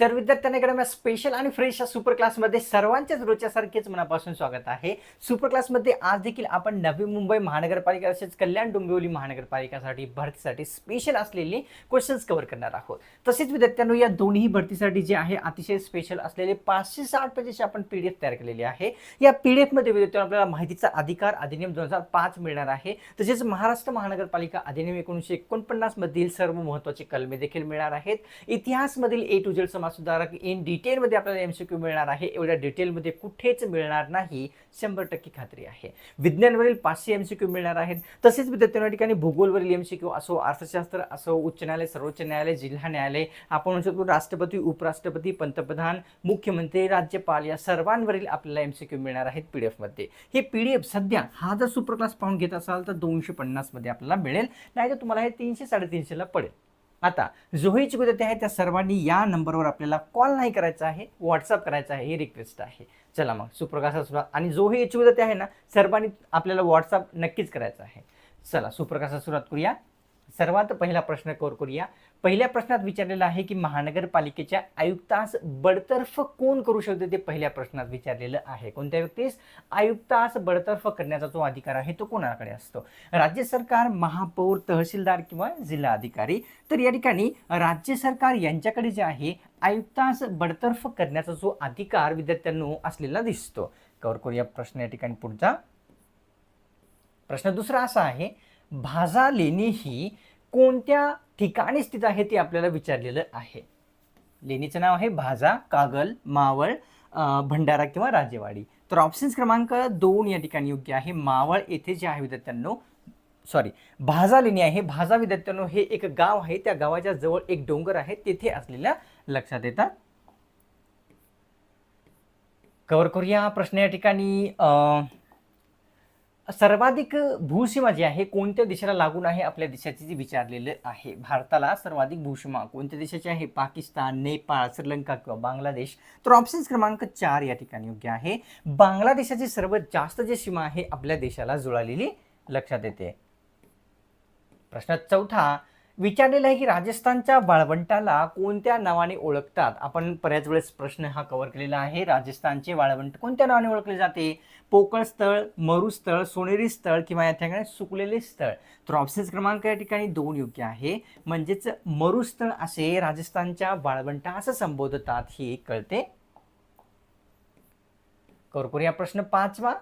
तर विद्यार्थ्यांना मला स्पेशल आणि फ्रेश या सुपर क्लासमध्ये सर्वांच्याच रोजच्यासारखेच मनापासून स्वागत आहे. सुपर क्लासमध्ये आज देखील आपण नवी मुंबई महानगरपालिका तसेच कल्याण डोंबिवली महानगरपालिकासाठी भरतीसाठी स्पेशल असलेले क्वेश्चन्स कव्हर करणार आहोत. तसेच विद्यार्थ्यांनो या दोन्ही भरतीसाठी जे आहे अतिशय स्पेशल असलेले पाचशे साठ पेजेसची आपण पी डी एफ तयार केलेली आहे. या पी डी एफमध्ये विद्यार्थ्यांना आपल्याला माहितीचा अधिकार अधिनियम दोन हजार पाच मिळणार आहे. तसेच महाराष्ट्र महानगरपालिका अधिनियम एकोणीसशे एकोणपन्नासमधील सर्व महत्त्वाचे कलमे देखील मिळणार आहेत. इतिहासमधील ए टू झेड समाजसुधारक इन डिटेलमध्ये आपल्याला एम सी क्यू मिळणार आहे. एवढ्या डिटेलमध्ये कुठेच मिळणार नाही. शंभर टक्के खात्री आहे. विज्ञानवरील पाचशे एम सी क्यू मिळणार आहेत. तसेच विद्यार्थ्यांना ठिकाणी भूगोलवरील एम सी क्यू असो अर्थशास्त्र असो उच्च न्यायालय सर्वोच्च न्यायालय जिल्हा न्यायालय आपण म्हणू शकतो राष्ट्रपती उपराष्ट्रपती पंतप्रधान मुख्यमंत्री राज्यपाल या सर्वांवरील आपल्याला एम सी क्यू मिळणार आहेत पी डी एफमध्ये हे पी डी एफ सध्या हा जर सुपर क्लास पाहून घेत असाल तर दोनशे पन्नासमध्ये आपल्याला मिळेल. नाही तर तुम्हाला हे तीनशे साडेतीनशेला पडेल. आता जो इच्छुक विद्यार्थी आहे त्या सर्वांनी या नंबरवर आपल्याला कॉल नाही करायचा आहे व्हॉट्सअप करायचा आहे ही रिक्वेस्ट आहे. चला मग सुप्रकाशा सुरुवात आणि जोही इच्छुक विद्यार्थी आहे ना सर्वांनी आपल्याला व्हॉट्सअप नक्कीच करायचा आहे. चला सुप्रकाशा सुरुवात करूया. सर्वात पहिला प्रश्न कोर करूया. पहिल्या प्रश्नात विचारलेला आहे की महानगरपालिकेच्या आयुक्तास बडतर्फ कोण करू शकते ते पहिल्या प्रश्नात विचारलेलं आहे. कोणत्या व्यक्तीस? आयुक्तास बडतर्फ करण्याचा जो अधिकार आहे तो कोणाकडे असतो? राज्य सरकार महापौर तहसीलदार किंवा जिल्हा अधिकारी? तर या ठिकाणी राज्य सरकार यांच्याकडे जे आहे आयुक्तास बडतर्फ करण्याचा जो अधिकार विद्यार्थ्यांनो असलेला दिसतो. कव्हर करूया प्रश्न या ठिकाणी पुढचा. प्रश्न दुसरा असा आहे भाजा लेणी ही कोणत्या ठिकाणी स्थित आहे ते आपल्याला विचारलेलं आहे. लेणीचं नाव आहे भाजा कागल मावळ भंडारा किंवा राजेवाडी. तर ऑप्शन्स क्रमांक दोन या ठिकाणी योग्य आहे. मावळ येथे जे आहे विद्यार्थ्यांनो सॉरी भाजा लेणी आहे. भाजा विद्यार्थ्यांनो हे एक गाव आहे. त्या गावाच्या जवळ एक डोंगर आहे. तेथे असलेल्या लक्षात येतात कव्हर करूया प्रश्न या ठिकाणी. सर्वाधिक भूसीमा जी आहे कोणत्या देशाला लागून आहे आपल्या देशाची जी विचारलेलं आहे? भारताला सर्वाधिक भूसीमा कोणत्या देशाची आहे? पाकिस्तान नेपाळ श्रीलंका किंवा बांगलादेश? तर ऑप्शन क्रमांक चार या ठिकाणी योग्य आहे. बांगलादेशाची सर्वात जास्त जी सीमा आहे आपल्या देशाला जुळालेली लक्षात येते. प्रश्न चौथा विचारलेलं आहे की राजस्थानच्या वाळवंटाला कोणत्या नावाने ओळखतात? आपण बऱ्याच वेळेस प्रश्न हा कव्हर केलेला आहे. राजस्थानचे वाळवंट कोणत्या नावाने ओळखले जाते? पोकळ स्थळ मरू स्थळ सोनेरी स्थळ किंवा या ठिकाणी सुकलेले स्थळ. तर ऑप्शन्स क्रमांक या ठिकाणी दोन योग्य आहे. म्हणजेच मरुस्थळ असे राजस्थानच्या वाळवंटा असं संबोधतात हे कळते. कव्हर करूया प्रश्न पाचवा.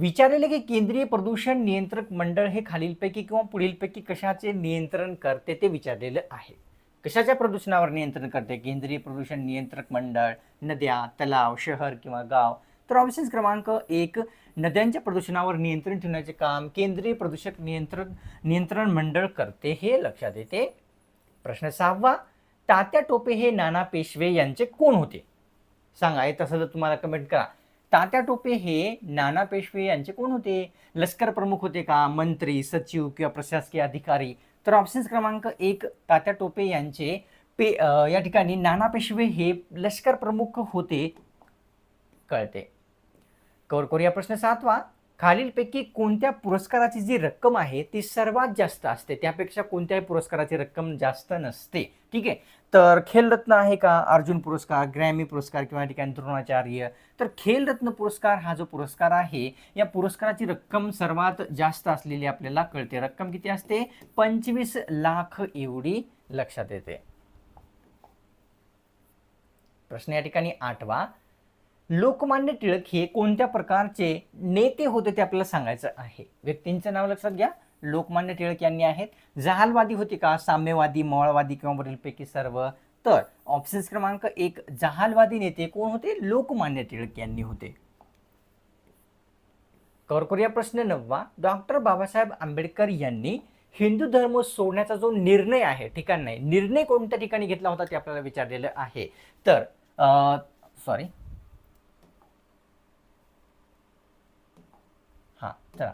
विचारले की केंद्रीय प्रदूषण नियंत्रक मंडळ हे खालीलपैकी किंवा पुढीलपैकी कशाचे नियंत्रण करते ते विचारलेलं आहे. कशाच्या प्रदूषणावर नियंत्रण करते? केंद्रीय प्रदूषण नियंत्रक मंडळ नद्या तलाव शहर किंवा गाव? तर ऑप्शन्स क्रमांक एक नद्यांच्या प्रदूषणावर नियंत्रण ठेवण्याचे काम केंद्रीय प्रदूषक नियंत्रण नियंत्रण मंडळ करते हे लक्षात येते. प्रश्न सहावा तात्या टोपे हे नाना पेशवे यांचे कोण होते? सांगा येत असं जर तुम्हाला कमेंट करा. तात्या टोपे हे नाना पेशवे यांचे कोण होते? लष्कर प्रमुख होते का? मंत्री सचिव किंवा प्रशासकीय अधिकारी? तर ऑप्शन्स क्रमांक एक तात्या टोपे यांचे पे या ठिकाणी नाना पेशवे हे लष्कर प्रमुख होते. कळते. कवर करूया प्रश्न सातवा. खालीलपैकी कोणत्या पुरस्काराची जी रक्कम आहे ती सर्वात जास्त असते? त्यापेक्षा कोणत्याही पुरस्काराची रक्कम जास्त नसते. ठीक आहे? तर खेलरत्न आहे का? अर्जुन पुरस्कार ग्रॅमी पुरस्कार किंवा ठिकाणी द्रोणाचार्य. तर खेलरत्न पुरस्कार हा जो पुरस्कार आहे या पुरस्काराची रक्कम सर्वात जास्त असलेली आपल्याला कळते. रक्कम किती असते? पंचवीस लाख एवढी लक्षात येते. प्रश्न या ठिकाणी आठवा. लोकमान्य टिळक हे कोणत्या प्रकारचे नेते होते ते आपल्याला सांगायचं आहे? व्यक्तींचं नाव लक्षात घ्या. लोकमान्य टिळक यांनी आहेत. जहालवादी होते का? साम्यवादी मवाळवादी किंवा वरीलपैकी सर्व. तर ऑप्शन्स क्रमांक एक जहालवादी नेते कोण होते? लोकमान्य टिळक यांनी होते. कव्हर करूया प्रश्न नववा. डॉक्टर बाबासाहेब आंबेडकर यांनी हिंदू धर्म सोडण्याचा जो निर्णय आहे ठिकाण नाही निर्णय कोणत्या ठिकाणी घेतला होता ते आपल्याला विचारलेलं आहे. तर सॉरी हां चला.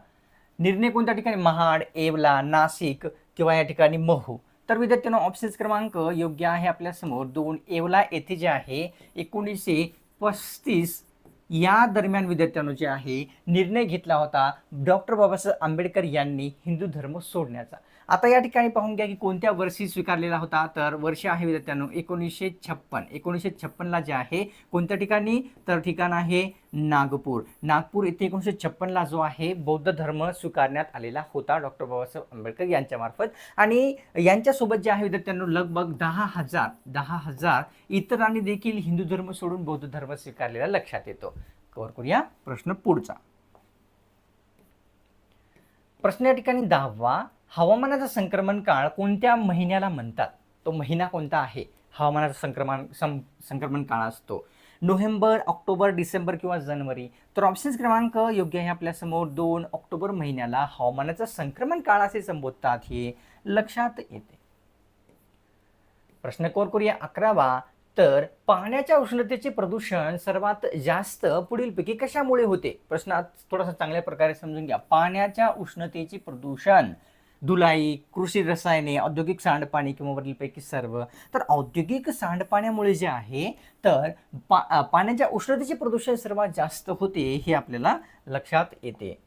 निर्णय कोणत्या ठिकाणी? महाड येवला नाशिक किंवा या ठिकाणी महू. तर विद्यार्थ्यांना ऑप्शन्स क्रमांक योग्य आहे आपल्यासमोर. दोन येवला येथे जे आहे एकोणीसशे पस्तीस या दरम्यान विद्यार्थ्यांनो जे आहे निर्णय घेतला होता डॉक्टर बाबासाहेब आंबेडकर यांनी हिंदू धर्म सोडण्याचा. आता या ठिकाणी पाहून घ्या की कोणत्या वर्षी स्वीकारलेला होता? तर वर्ष आहे विद्यार्थ्यांनो एकोणीसशे छप्पन. एकोणीसशे छप्पनला जे आहे कोणत्या ठिकाणी? तर ठिकाण आहे नागपूर. नागपूर येथे एकोणीसशे छप्पनला जो आहे बौद्ध धर्म स्वीकारण्यात आलेला होता डॉक्टर बाबासाहेब आंबेडकर यांच्यामार्फत. आणि यांच्यासोबत जे आहे विद्यार्थ्यांना लगभग दहा हजार दहा हजार इतरांनी देखील हिंदू धर्म सोडून बौद्ध धर्म स्वीकारलेला लक्षात येतो. कवर करूया प्रश्न पुढचा. प्रश्न या ठिकाणी दहावा हवामानाचा संक्रमण काळ कोणत्या महिन्याला म्हणतात? तो महिना कोणता आहे? हवामानाचा संक्रमण सं संक्रमण काळ असतो. नोव्हेंबर ऑक्टोबर डिसेंबर किंवा जानेवारी. तर ऑप्शन्स क्रमांक योग्य आहे आपल्यासमोर. दोन ऑक्टोबर महिन्याला हवामानाचं संक्रमण काळ असे संबोधतात हे लक्षात येते. प्रश्न कोर करूया अकरावा. तर पाण्याच्या उष्णतेचे प्रदूषण सर्वात जास्त पुढीलपैकी कशामुळे होते? प्रश्न थोडासा चांगल्या प्रकारे समजून घ्या. पाण्याच्या उष्णतेचे प्रदूषण. धुलाई कृषी रसायने औद्योगिक सांडपाणी किंवा वरीलपैकी सर्व. तर औद्योगिक सांडपाण्यामुळे जे आहे तर पा पाण्याच्या उष्णतेचे प्रदूषण सर्वात जास्त होते हे आपल्याला लक्षात येते.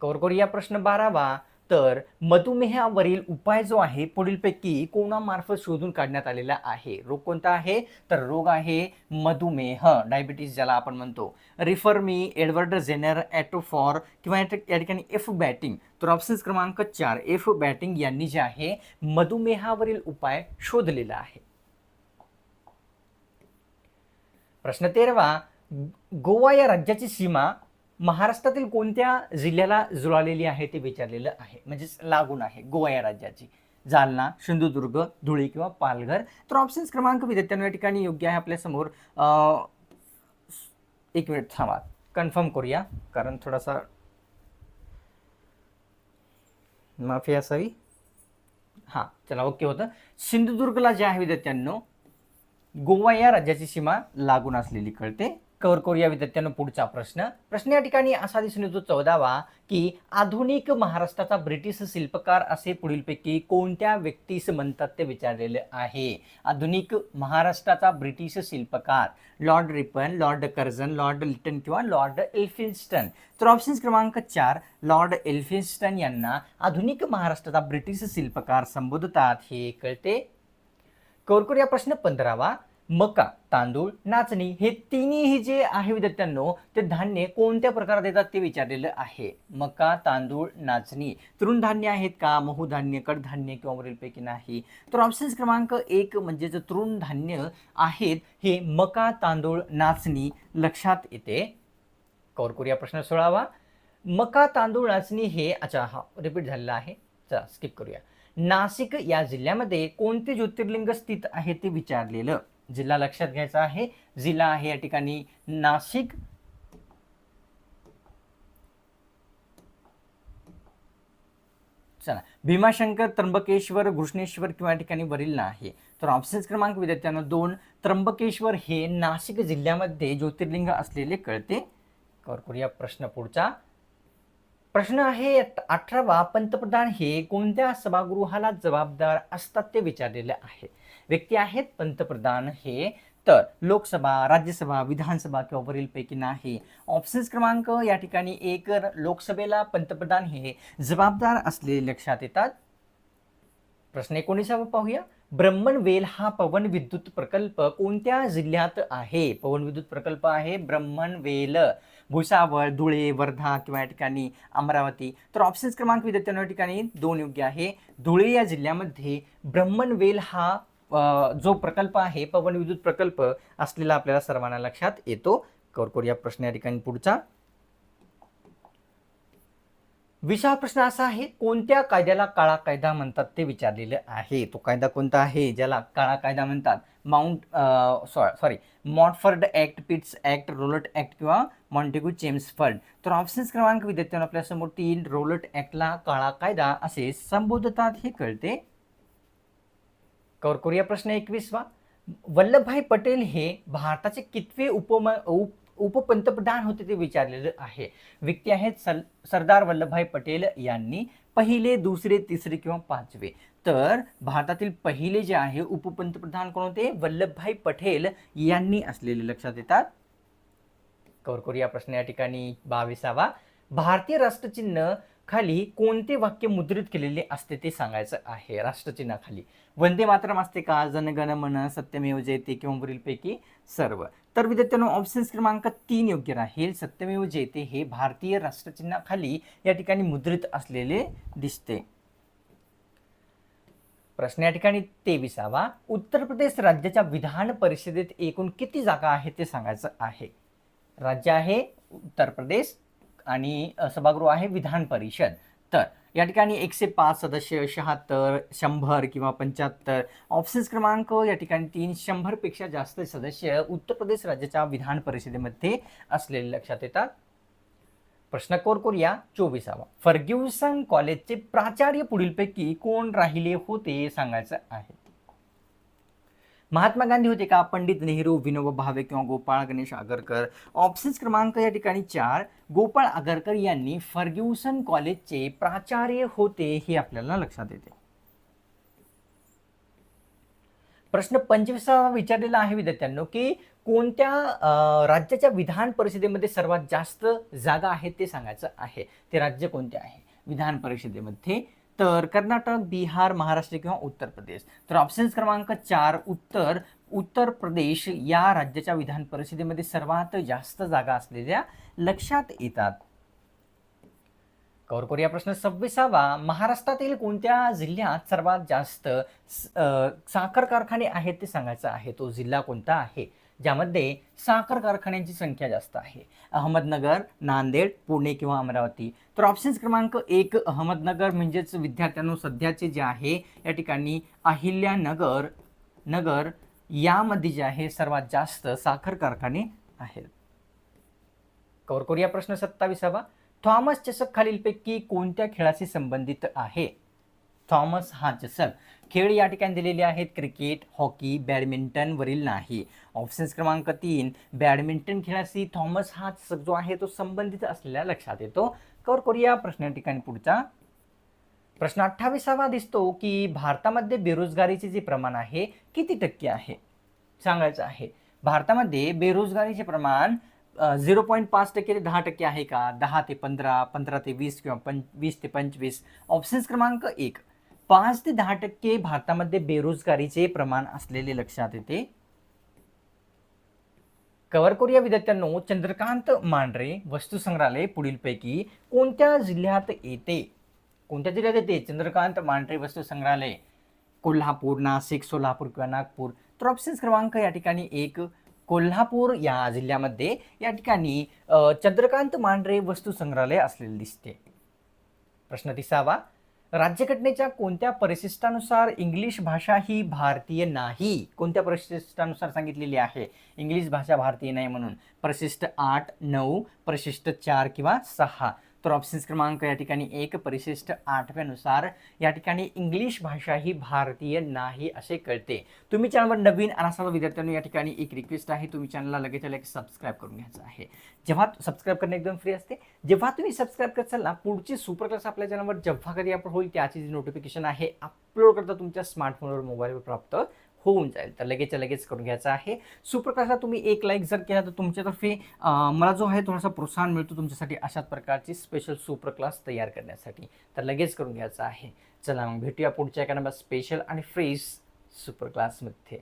कवर या प्रश्न बारावा. तर मधुमेहावरील उपाय जो आहे पुढीलपैकी कोणामार्फत शोधून काढण्यात आलेला आहे? रोग कोणता आहे? तर रोग आहे मधुमेह डायबिटीस ज्याला आपण म्हणतो. रिफर मी एडवर्ड झेनर ॲटोफॉर किंवा या ठिकाणी एफ बॅटिंग तर ऑप्शन्स क्रमांक चार एफ बॅटिंग यांनी जे आहे मधुमेहावरील उपाय शोधलेला आहे. प्रश्न तेरवा गोवा या राज्याची सीमा महाराष्ट्रातील कोणत्या जिल्ह्याला जुळालेली आहे ते विचारलेलं आहे? म्हणजेच लागून आहे गोवा या राज्याची. जालना सिंधुदुर्ग धुळे किंवा पालघर. तर ऑप्शन्स क्रमांक विद्यार्थ्यांना या ठिकाणी योग्य आहे आपल्यासमोर. एक मिनिट थांबा. कन्फर्म करूया कारण थोडासा माफी असावी. हां चला ओके होतं. सिंधुदुर्गला जे आहे विद्यार्थ्यांनो गोवा या राज्याची सीमा लागून असलेली कळते. कव्हर करूया विद्यार्थ्यांनो पुढचा प्रश्न. प्रश्न या ठिकाणी असा दिसून येतो चौदावा की आधुनिक महाराष्ट्राचा ब्रिटिश शिल्पकार असे पुढीलपैकी कोणत्या व्यक्तीस म्हणतात ते विचारलेले आहे? आधुनिक महाराष्ट्राचा ब्रिटिश शिल्पकार Lord Ripon Lord Curzon Lord Lytton किंवा लॉर्ड एल्फिन्स्टन. तर ऑप्शन्स क्रमांक चार लॉर्ड एल्फिन्स्टन यांना आधुनिक महाराष्ट्राचा ब्रिटिश शिल्पकार संबोधतात. हे कळते? कौरकुर या प्रश्न पंधरावा. मका तांदूळ नाचणी हे तिन्ही जे आहे विद्यार्थ्यांनो ते धान्य कोणत्या प्रकारात येतात ते विचारलेलं आहे. मका तांदूळ नाचणी तृणधान्य आहेत का? महूधान्य कडधान्य किंवा वरीलपैकी नाही. तर ऑप्शन्स क्रमांक एक म्हणजे जे तृणधान्य आहेत हे मका तांदूळ नाचणी लक्षात येते. कौर या प्रश्न सोळावा. मका तांदूळ नाचणी हे अच्छा हा रिपीट झालेला आहे. चला स्किप करूया. नाशिक या जिल्ह्यामध्ये कोणते ज्योतिर्लिंग स्थित आहे ते विचारलेलं? जिल्हा लक्षात घ्यायचा आहे. जिल्हा आहे या ठिकाणी नाशिक. चला भीमाशंकर त्र्यंबकेश्वर घृष्णेश्वर किंवा या ठिकाणी वरील आहे तर ऑप्शन क्रमांक विद्यार्थ्यांना दोन त्र्यंबकेश्वर हे नाशिक जिल्ह्यामध्ये ज्योतिर्लिंग असलेले कळते. कवर करूया प्रश्न पुढचा. प्रश्न आहे अठरावा पंतप्रधान हे कोणत्या सभागृहाला जबाबदार असतात ते विचारलेले आहे. व्यक्ती आहेत पंतप्रधान हे. तर लोकसभा राज्यसभा विधानसभा किंवा वरीलपैकी नाही. ऑप्शन्स क्रमांक या ठिकाणी एक लोकसभेला पंतप्रधान हे जबाबदार असलेले लक्षात येतात. प्रश्न एकोणीसावा पाहूया. ब्रह्मणवेल हा पवन विद्युत प्रकल्प कोणत्या जिल्ह्यात आहे? पवन विद्युत प्रकल्प आहे ब्रह्मणवेल भुसावळ धुळे वर्धा किंवा या ठिकाणी अमरावती. तर ऑप्शन्स क्रमांक विद्यार्थ्यांना या ठिकाणी दोन योग्य आहे. धुळे या जिल्ह्यामध्ये ब्रह्मणवेल हा जो प्रकल्प आहे पवन विद्युत प्रकल्प असलेला आपल्याला सर्वांना लक्षात येतो. कौरकोर या प्रश्न या ठिकाणी पुढचा. विषय प्रश्न असा आहे कोणत्या कायद्याला काळा कायदा म्हणतात ते विचारलेलं आहे. तो कायदा कोणता आहे? ज्याला काळा कायदा म्हणतात. Mount sorry Montford Act Pitt's Act Rowlatt Act किंवा मॉन्टेगू चेम्सफर्ड तर ऑप्शन्स क्रमांक विद्यार्थ्यांना आपल्यासमोर तीन रोलट ऍक्टला काळा कायदा असे संबोधतात. हे कळते. कवर करूया प्रश्न एकवीसवा. वल्लभभाई पटेल हे भारताचे कितवे उपम उप उपपंतप्रधान होते ते विचारलेलं आहे. व्यक्ती आहेत सर सरदार वल्लभभाई पटेल यांनी पहिले दुसरे तिसरे किंवा पाचवे. तर भारतातील पहिले जे आहे उपपंतप्रधान कोण होते? वल्लभभाई पटेल यांनी असलेले लक्षात येतात. कवर करूया प्रश्न या ठिकाणी बावीसावा. भारतीय राष्ट्रचिन्ह खाली कोणते वाक्य मुद्रित केलेले असते ते सांगायचं आहे. राष्ट्रचिन्हाखाली. वंदे मातरम असते का? जनगण मन सत्यमेव जयते किंवा वरीलपैकी सर्व. तर विद्यार्थ्यांनो ऑप्शन्स क्रमांक तीन योग्य राहील सत्यमेव जयते हे भारतीय राष्ट्रचिन्हाखाली या ठिकाणी मुद्रित असलेले दिसते. प्रश्न या ठिकाणी तेविसावा. उत्तर प्रदेश राज्याच्या विधान परिषदेत एकूण किती जागा आहेत ते सांगायचं आहे. राज्य आहे उत्तर प्रदेश आणि सभागृह आहे विधान परिषद. तर या ठिकाणी एकशे पाच सदस्य शहात्तर शंभर किंवा पंच्याहत्तर. ऑप्शन्स क्रमांक या ठिकाणी तीन शंभरपेक्षा जास्त सदस्य उत्तर प्रदेश राज्याच्या विधान परिषदेमध्ये असलेले लक्षात येतात. प्रश्न कोर करूया चोवीसावा. फर्ग्युसन कॉलेजचे प्राचार्य पुढीलपैकी कोण राहिले होते सांगायचं आहे. महात्मा गांधी होते का? पंडित नेहरू विनोबा भावे किंवा गोपाळ गणेश आगरकर. ऑप्शन्स क्रमांक या ठिकाणी चार. गोपाळ आगरकर यांनी फर्ग्युसन कॉलेजचे प्राचार्य होते हे आपल्याला लक्षात येते. प्रश्न पंचवीसावा विचारलेला आहे विद्यार्थ्यांनो की कोणत्या राज्याच्या विधान परिषदेमध्ये सर्वात जास्त जागा आहेत ते सांगायचं आहे. ते राज्य कोणते आहे? विधान परिषदेमध्ये तर कर्नाटक बिहार महाराष्ट्र किंवा उत्तर प्रदेश. तर ऑप्शन्स क्रमांक चार उत्तर. उत्तर प्रदेश या राज्याच्या विधान परिषदेमध्ये सर्वात जास्त जागा असलेल्या लक्षात येतात. कवर करूया प्रश्न सव्वीसावा. महाराष्ट्रातील कोणत्या जिल्ह्यात सर्वात जास्त साखर कारखाने आहेत ते सांगायचं आहे. तो जिल्हा कोणता आहे? ज्यामध्ये साखर कारखान्यांची संख्या जास्त आहे. अहमदनगर नांदेड पुणे किंवा अमरावती. तर ऑप्शन्स क्रमांक एक अहमदनगर म्हणजेच विद्यार्थ्यांनो सध्याचे जे आहे या ठिकाणी अहिल्यानगर नगर यामध्ये जे आहे सर्वात जास्त साखर कारखाने आहेत. कवर करूया प्रश्न सत्तावीसावा. थॉमस चषक खालीलपैकी कोणत्या खेळाशी संबंधित आहे? थॉमस हार्चसन खेळ या ठिकाणी दिलेले आहेत. क्रिकेट हॉकी बॅडमिंटनवरील नाही. ऑप्शन्स क्रमांक तीन बॅडमिंटन खेळाशी थॉमस हार्चसक जो आहे तो संबंधित असलेल्या लक्षात येतो. कवर करूया प्रश्न या ठिकाणी पुढचा. प्रश्न अठ्ठावीसावा दिसतो की भारतामध्ये बेरोजगारीचे जे प्रमाण आहे किती टक्के आहे? सांगायचं आहे. भारतामध्ये बेरोजगारीचे प्रमाण झिरो पॉईंट पाच टक्के ते दहा टक्के आहे का? दहा ते पंधरा पंधरा ते वीस किंवा पं वीस ते पंचवीस. ऑप्शन्स क्रमांक एक. पाच ते दहा टक्के भारतामध्ये बेरोजगारीचे प्रमाण असलेले लक्षात येते. कव्हर करूया विद्यार्थ्यांनो चंद्रकांत मांढरे वस्तू संग्रहालय पुढीलपैकी कोणत्या जिल्ह्यात येते? कोणत्या जिल्ह्यात येते? चंद्रकांत मांढरे वस्तू संग्रहालय कोल्हापूर नाशिक सोलापूर किंवा नागपूर. तर ऑप्शन्स क्रमांक या ठिकाणी एक कोल्हापूर या जिल्ह्यामध्ये या ठिकाणी चंद्रकांत मांढरे वस्तू संग्रहालय असलेले दिसते. प्रश्न तिसावा राज्यघटनेच्या कोणत्या परिशिष्टानुसार इंग्लिश भाषा ही भारतीय नाही? कोणत्या परिशिष्टानुसार सांगितलेली आहे? इंग्लिश भाषा भारतीय नाही म्हणून. परिशिष्ट आठ नऊ परिशिष्ट चार किंवा सहा. तर ऑप्शन्स क्रमांक या ठिकाणी एक परिशिष्ट आठव्यानुसार या ठिकाणी इंग्लिश भाषा ही भारतीय नाही असे कळते. तुम्ही चॅनलवर नवीन आणि असाल या ठिकाणी एक रिक्वेस्ट आहे. तुम्ही चॅनलला लगेच लगेच सबस्क्राईब करून घ्यायचं आहे. जेव्हा सबस्क्राईब करणे एकदम फ्री असते जेव्हा तुम्ही सबस्क्राईब करत ना पुढची सुपर क्लास आपल्या चॅनलवर जेव्हा कधी आपण होईल त्याची जी नोटिफिकेशन आहे अपलोड करता तुमच्या स्मार्टफोनवर मोबाईलवर प्राप्त होऊन जाईल. तर लगेच लगेच करून घ्यायचं आहे. सुप्रकाशला तुम्ही एक लाईक जर केला तर तुमच्यातर्फे मला जो आहे थोडासा प्रोत्साहन मिळतो तुमच्यासाठी अशाच प्रकारची स्पेशल सुपर क्लास तयार करण्यासाठी. तर लगेच करून घ्यायचं आहे. चला मग भेटूया पुढच्या एका स्पेशल आणि फ्रेश सुपर क्लासमध्ये